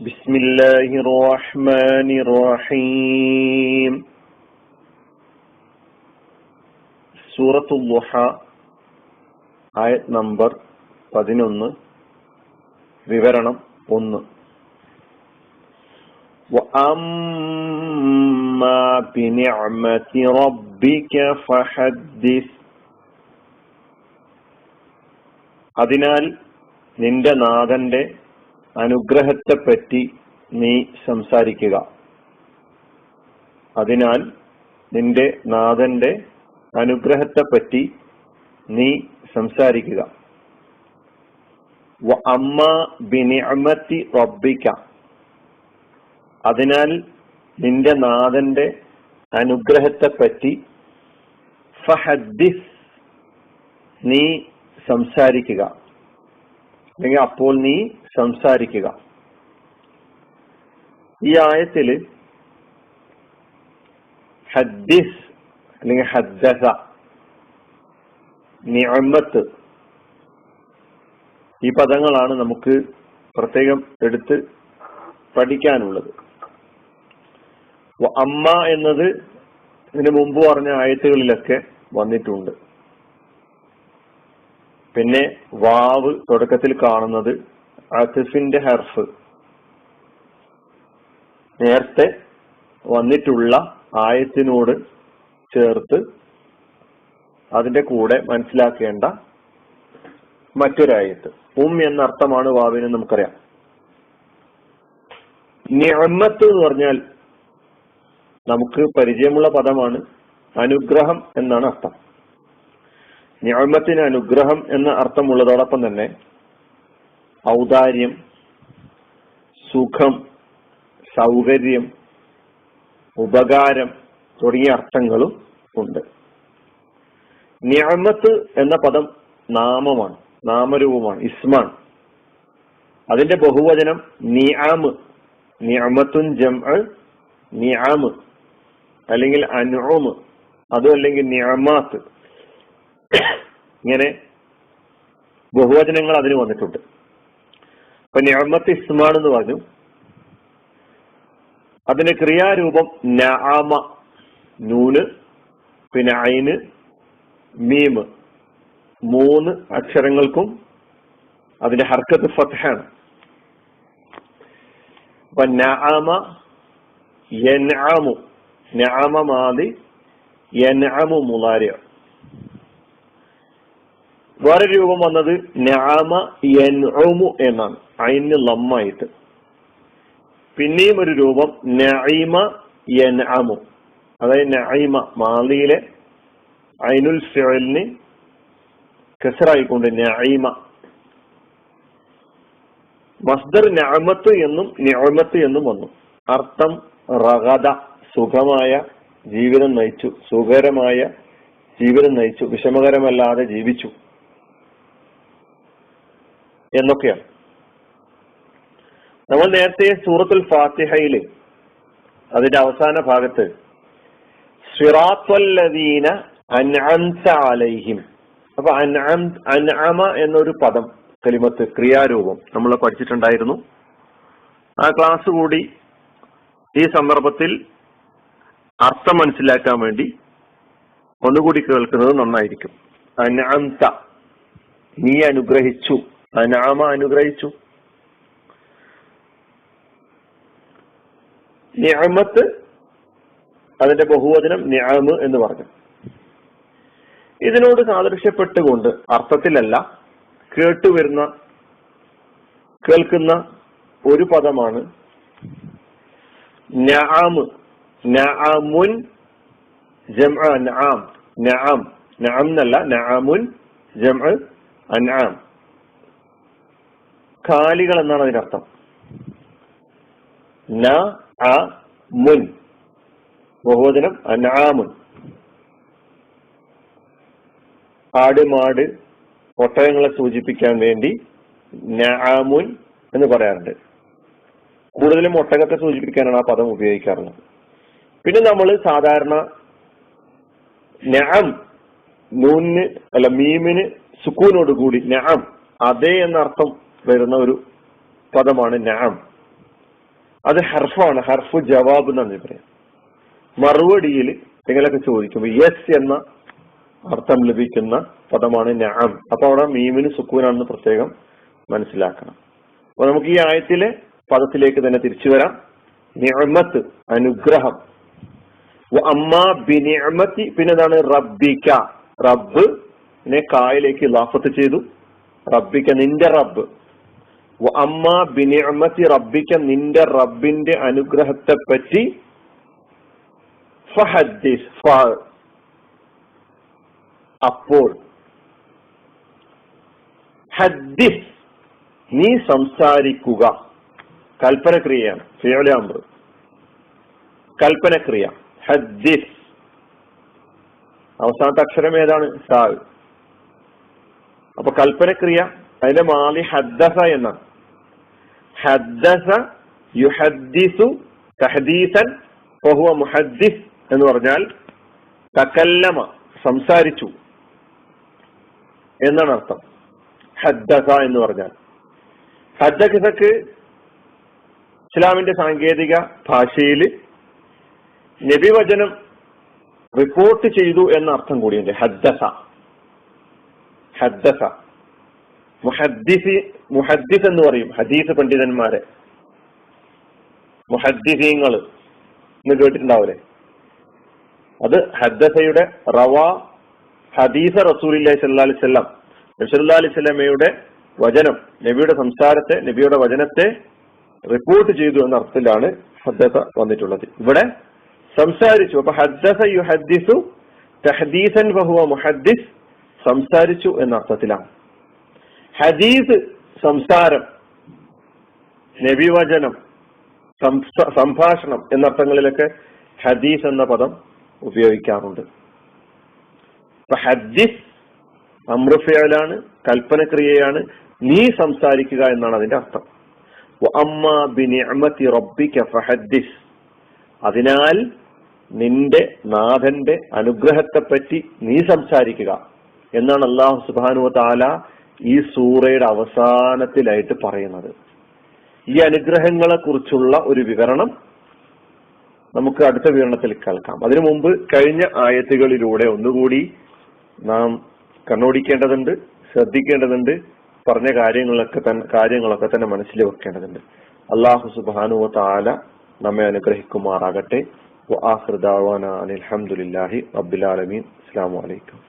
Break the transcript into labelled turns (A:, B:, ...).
A: بسم الله الرحمن الرحيم സൂറത്തുൽ ളുഹ ആയത് നമ്പർ പതിനൊന്ന് വിവരണം ഒന്ന് وأما بنعمة ربك فحدث അതിനാൽ നിന്റെ നാഥന്റെ അനുഗ്രഹത്തെപ്പറ്റി നീ സംസാരിക്കുക. അതിനാൽ നിന്റെ നാഥന്റെ അനുഗ്രഹത്തെപ്പറ്റി നീ സംസാരിക്കുക. അമ്മ ബിനിഅമത്തി റബ്ബിക. അതിനാൽ നിന്റെ നാഥന്റെ അനുഗ്രഹത്തെപ്പറ്റി ഫഹദ്ദിസ് നീ സംസാരിക്കുക. അല്ലെങ്കിൽ അപ്പോൾ നീ സംസാരിക്കുക. ഈ ആയത്തിൽ ഹദ്ദിസ് അല്ലെങ്കിൽ ഹദ്ദസ നിഅമത്ത് ഈ പദങ്ങളാണ് നമുക്ക് പ്രത്യേകം എടുത്ത് പഠിക്കാനുള്ളത്. അമ്മ എന്നത് ഇതിനു മുമ്പ് പറഞ്ഞ ആയത്തുകളിലൊക്കെ വന്നിട്ടുണ്ട്. പിന്നെ വാവ് തുടക്കത്തിൽ കാണുന്നത് അസിഫിന്റെ ഹെർഫ്. നേരത്തെ വന്നിട്ടുള്ള ആയത്തിനോട് ചേർത്ത് അതിന്റെ കൂടെ മനസ്സിലാക്കേണ്ട മറ്റൊരായത്ത്. ഉം എന്ന അർത്ഥമാണ് വാവിന് നമുക്കറിയാം. നിഅമത്ത് എന്ന് പറഞ്ഞാൽ നമുക്ക് പരിചയമുള്ള പദമാണ് അനുഗ്രഹം എന്നാണ് അർത്ഥം. ഞാമത്തിന് അനുഗ്രഹം എന്ന അർത്ഥമുള്ളതോടൊപ്പം തന്നെ ഔദാര്യം സുഖം സൗകര്യം ഉപകാരം തുടങ്ങിയ അർത്ഥങ്ങളും ഉണ്ട്. ഞാമത്ത് എന്ന പദം നാമമാണ് നാമരൂപമാണ് ഇസ്മാൻ അതിന്റെ ബഹുവചനം നിയാമ് നിയമത്തുൻ ജം നിയാമ് അല്ലെങ്കിൽ അനുമ് അതും അല്ലെങ്കിൽ നിയമാത്ത് ഇങ്ങനെ ബഹുവചനങ്ങൾ അതിന് വന്നിട്ടുണ്ട്. അപ്പൊ ഞമ്മത്ത് ഇസ്മാൻ എന്ന് പറഞ്ഞു. അതിന്റെ ക്രിയാരൂപം നാമ നൂന് പിന്നെ ഐന് മീമ് മൂന്ന് അക്ഷരങ്ങൾക്കും അതിന്റെ ഹർക്കത്ത് ഫത്താണ് അപ്പൊ നാമ യൻആമു നഅമ മാതി യൻഅമു മുലാരിയ വേറെ രൂപം വന്നത് നാമ യൻഉമു എന്നാണ്. അയിന് ലമ്മായിട്ട്. പിന്നെയും ഒരു രൂപം നൈമ യൻഅമു. അതായത് നൈമ മാലിയിലെ അയിനുൽ ഫിഅലിന് കസറായിക്കൊണ്ട് നൈമ മസ്ദർ നഅമത്ത് എന്നും നിഅമത്ത് എന്നും വന്നു. അർത്ഥം റഗദ സുഖമായ ജീവിതം നയിച്ചു. സുഖകരമായ ജീവിതം നയിച്ചു. വിഷമകരമല്ലാതെ ജീവിച്ചു. എന്നൊക്കെയാണ്. നമ്മൾ നേരത്തെ സൂറത്തുൽ ഫാത്തിഹയിൽ അതിന്റെ അവസാന ഭാഗത്ത് സിറാത്വല്ലദീന അൻഅംത അലൈഹിം. അപ്പൊ അൻഅം അൻഅമ എന്നൊരു പദം കലിമത്ത് ക്രിയാരൂപം നമ്മൾ പഠിച്ചിട്ടുണ്ടായിരുന്നു. ആ ക്ലാസ് കൂടി ഈ സന്ദർഭത്തിൽ അർത്ഥം മനസ്സിലാക്കാൻ വേണ്ടി ഒന്നുകൂടി കേൾക്കുന്നത് നന്നായിരിക്കും. അൻഅംത നീ അനുഗ്രഹിച്ചു. അനാമ അനുഗ്രഹിച്ചു. നിയമത്ത് അതിന്റെ ബഹുവചനം ന്യാമ് എന്ന് പറഞ്ഞു. ഇതിനോട് സാദൃശ്യപ്പെട്ടുകൊണ്ട് അർത്ഥത്തിലല്ല കേട്ടുവരുന്ന കേൾക്കുന്ന ഒരു പദമാണ് നആമ് നഅമുൻ ജംഅ നആം നഅം നഅം എന്നല്ല നഅമുൻ ജംഅ അൻആം കാലികൾ എന്നാണ് അതിനർത്ഥം ന അ മുൻ. ബഹുവചനം അനാമുൻ. ആട് മാട് ഒട്ടകങ്ങളെ സൂചിപ്പിക്കാൻ വേണ്ടി നാമുൻ എന്ന് പറയാറുണ്ട്. കൂടുതലും ഒട്ടകത്തെ സൂചിപ്പിക്കാനാണ് ആ പദം ഉപയോഗിക്കാറുള്ളത്. പിന്നെ നമ്മൾ സാധാരണ നാം നൂന് അല്ല മീമിന് സുക്കൂനോട് കൂടി നാം അതേ എന്ന അർത്ഥം വരുന്ന ഒരു പദമാണ് നാം. അത് ഹർഫാണ്. ഹർഫ് ജവാബ് എന്നാണ് പറയാം. മറുപടിയിൽ നിങ്ങളൊക്കെ ചോദിക്കുമ്പോൾ യെസ് എന്ന അർത്ഥം ലഭിക്കുന്ന പദമാണ് നാം. അപ്പൊ അവിടെ മീമിന് സുക്കൂനാണെന്ന് പ്രത്യേകം മനസ്സിലാക്കണം. അപ്പൊ നമുക്ക് ഈ ആയത്തിലെ പദത്തിലേക്ക് തന്നെ തിരിച്ചു വരാം. നിഅമത്ത് അനുഗ്രഹം. അമ്മ ബിനിഅമത്തി പിന്നെന്താണ്? റബ്ബിക്ക. റബ്ബ് കായിലേക്ക് ലാഫത്ത് ചെയ്തു. റബ്ബിക്ക നിന്റെ റബ്ബ്. അമ്മ ബിനിഅമത്തി റബ്ബിക്ക നിന്റെ റബ്ബിന്റെ അനുഗ്രഹത്തെ പറ്റി അപ്പോൾ ഹദ്ദിസ് നീ സംസാരിക്കുക. കൽപ്പനക്രിയയാണ് ഫിയോലാമ്പ് കൽപ്പനക്രിയ ഹദ്ദിസ്. അവസാനത്തെ അക്ഷരം ഏതാണ്? സാവ് അപ്പൊ കൽപ്പനക്രിയ അതിന്റെ മാലി ഹദ്ദസ എന്നാണ്. ഹദ്ദസ യുഹദ്ദിസു തഹദീസൻ മുഹദ്ദിസ് എന്ന് പറഞ്ഞാൽ തക്കല്ലമ സംസാരിച്ചു എന്നാണ് അർത്ഥം. ഹദ്ദസ എന്ന് പറഞ്ഞാൽ. ഹദ്ദസക്ക് ഇസ്ലാമിന്റെ സാങ്കേതിക ഭാഷയിൽ നബിവചനം റിപ്പോർട്ട് ചെയ്തു എന്ന അർത്ഥം കൂടിയുണ്ട്. ഹദ്ദസ. ഹദ്ദസ. മുഹദ്ദിസി മുഹദ്ദിസ് എന്ന് പറയും ഹദീസ് പണ്ഡിതന്മാരെ. മുഹദ്ദിസീങ്ങൾ എന്ന് കേട്ടിട്ടുണ്ടാവില്ലേ അത് ഹദ്ദസയുടെ റവ ഹദീസ റസൂലി അലൈഹി വസല്ലം നബ്സല്ലാ അലൈഹി വചനം നബിയുടെ സംസാരത്തെ നബിയുടെ വചനത്തെ റിപ്പോർട്ട് ചെയ്തു എന്ന അർത്ഥത്തിലാണ് ഹദ്ദസ വന്നിട്ടുള്ളത്. ഇവിടെ സംസാരിച്ചു. അപ്പൊ ഹദ്ദസ യു ഹദ്ദിസു തഹദീസൻ ബഹുവ മുഹദ്ദിസ് സംസാരിച്ചു എന്ന അർത്ഥത്തിലാണ്. ഹദീസ് സംസാരം നബിവചനം സംഭാഷണം എന്നർത്ഥങ്ങളിലൊക്കെ ഹദീസ് എന്ന പദം ഉപയോഗിക്കാറുണ്ട്. ഹദ്ദിസ് അമൃഫയാണ് കൽപ്പനക്രിയയാണ് നീ സംസാരിക്കുക എന്നാണ് അതിന്റെ അർത്ഥം. ഫഹദ്ദിസ്. അതിനാൽ നിന്റെ നാഥന്റെ അനുഗ്രഹത്തെ പറ്റി നീ സംസാരിക്കുക എന്നാണ് അള്ളാഹു സുബാനു താല ഈ സൂറയുടെ അവസാനത്തിലായിട്ട് പറയുന്നത്. ഈ അനുഗ്രഹങ്ങളെ കുറിച്ചുള്ള ഒരു വിവരണം നമുക്ക് അടുത്ത വിവരണത്തിൽ കേൾക്കാം. അതിനു മുമ്പ് കഴിഞ്ഞ ആയത്തുകളിലൂടെ ഒന്നുകൂടി നാം കണ്ണോടിക്കേണ്ടതുണ്ട് ശ്രദ്ധിക്കേണ്ടതുണ്ട് പറഞ്ഞ കാര്യങ്ങളൊക്കെ തന്നെ കാര്യങ്ങളൊക്കെ തന്നെ മനസ്സിൽ വെക്കേണ്ടതുണ്ട്. അള്ളാഹു സുബാനുവ താല നമ്മെ അനുഗ്രഹിക്കുമാറാകട്ടെ. അലഹമുല്ലാഹി അബ്ദുലാലമീൻ അസ്സാം വലൈക്കും